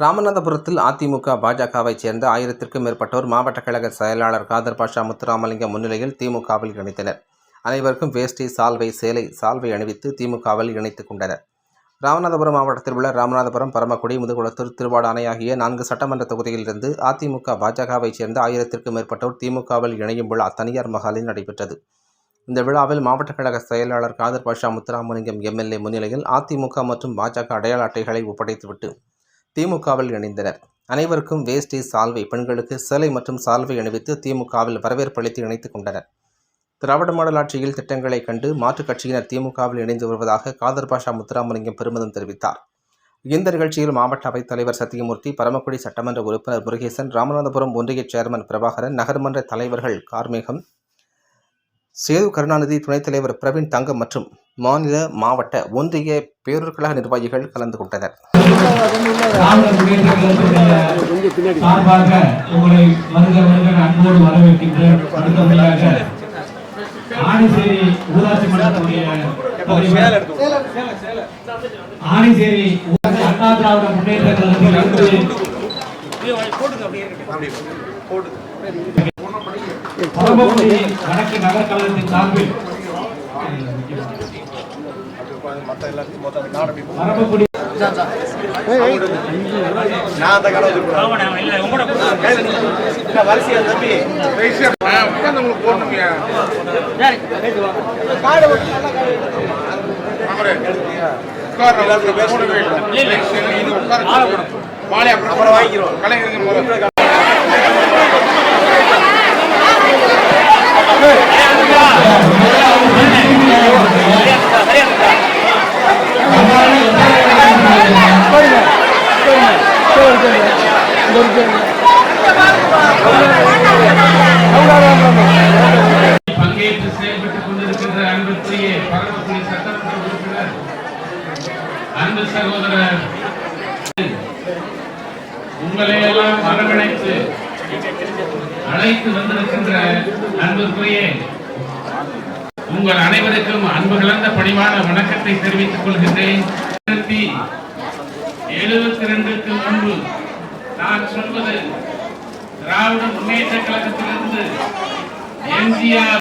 ராமநாதபுரத்தில் அதிமுக பாஜகவைச் சேர்ந்த ஆயிரத்திற்கும் மேற்பட்டோர் மாவட்ட கழக செயலாளர் காதர் பாஷா முத்துராமலிங்கம் முன்னிலையில் திமுகவில் இணைத்தனர். அனைவருக்கும் வேஷ்டி சால்வை சேலை சால்வை அணிவித்து திமுகவில் இணைத்துக் கொண்டனர். ராமநாதபுரம் மாவட்டத்தில் உள்ள ராமநாதபுரம் பரமக்குடி முதுகுளத்தூர் திருவாடானை ஆகிய நான்கு சட்டமன்ற தொகுதியிலிருந்து அதிமுக பாஜகவைச் சேர்ந்த ஆயிரத்திற்கும் மேற்பட்டோர் திமுகவில் இணையும் விழா தனியார் மகாலில் நடைபெற்றது. இந்த விழாவில் மாவட்ட கழக செயலாளர் காதர் பாஷா முத்துராமலிங்கம் எம்எல்ஏ முன்னிலையில் அதிமுக மற்றும் பாஜக அடையாள அட்டைகளை ஒப்படைத்துவிட்டு திமுகவில் இணைந்தனர். அனைவருக்கும் வேஷ்டி சால்வை பெண்களுக்கு சேலை மற்றும் சால்வை அணிவித்து திமுகவில் வரவேற்பு அளித்து இணைத்துக் கொண்டனர். திராவிட மாடல் ஆட்சியில் திட்டங்களை கண்டு மாற்றுக் கட்சியினர் திமுகவில் இணைந்து வருவதாக காதர் பாஷா முத்துராமலிங்கம் பெருமிதம் தெரிவித்தார். இந்த நிகழ்ச்சியில் மாவட்ட அவைத் தலைவர் சத்தியமூர்த்தி பரமக்குடி சட்டமன்ற உறுப்பினர் முருகேசன் ராமநாதபுரம் ஒன்றிய சேர்மன் பிரபாகரன் நகர்மன்ற தலைவர்கள் கார்மேகம் சேது கருணாநிதி துணைத் தலைவர் பிரவீன் தங்கம் மற்றும் மாநில மாவட்ட ஒன்றிய பேரூர் நிர்வாகிகள் கலந்து கொண்டனர். நாங்கள் முன்னேற்ற கழகத்தினுடைய சார்பாக உங்களை வருக வருக அன்போடு வரவேற்கின்றேன். அடுத்தபடியாக ஆணிசேரி ஊராட்சி மன்றத்துடைய ஆணிசேரி அண்ணா திராவிட முன்னேற்ற கழகத்தில் இருந்து வடக்கு நகர் கழகத்தின் சார்பில் பரமக்குடி நான் அந்த கடை வரிசையா தம்பி உங்களுக்கு போடணுங்க அப்புறம் வாங்கிக்கிறோம். கலைஞர்கள் பங்கேற்று செயல்பட்டுக் கொண்டிருக்கின்ற அன்புக்குரிய பரமக்குடி சட்டமன்ற உறுப்பினர் அன்பு சகோதரர் உங்களை எல்லாம் அரவணைத்து அழைத்து வந்திருக்கின்ற அன்புக்குரிய உங்கள் அனைவருக்கும் அன்பு கலந்த பணிவான வணக்கத்தை தெரிவித்துக் கொள்கின்றேன். எழுபத்தி ரெண்டு நான் சொல்வது திராவிட முன்னேற்ற கழகத்திலிருந்து எம்ஜிஆர்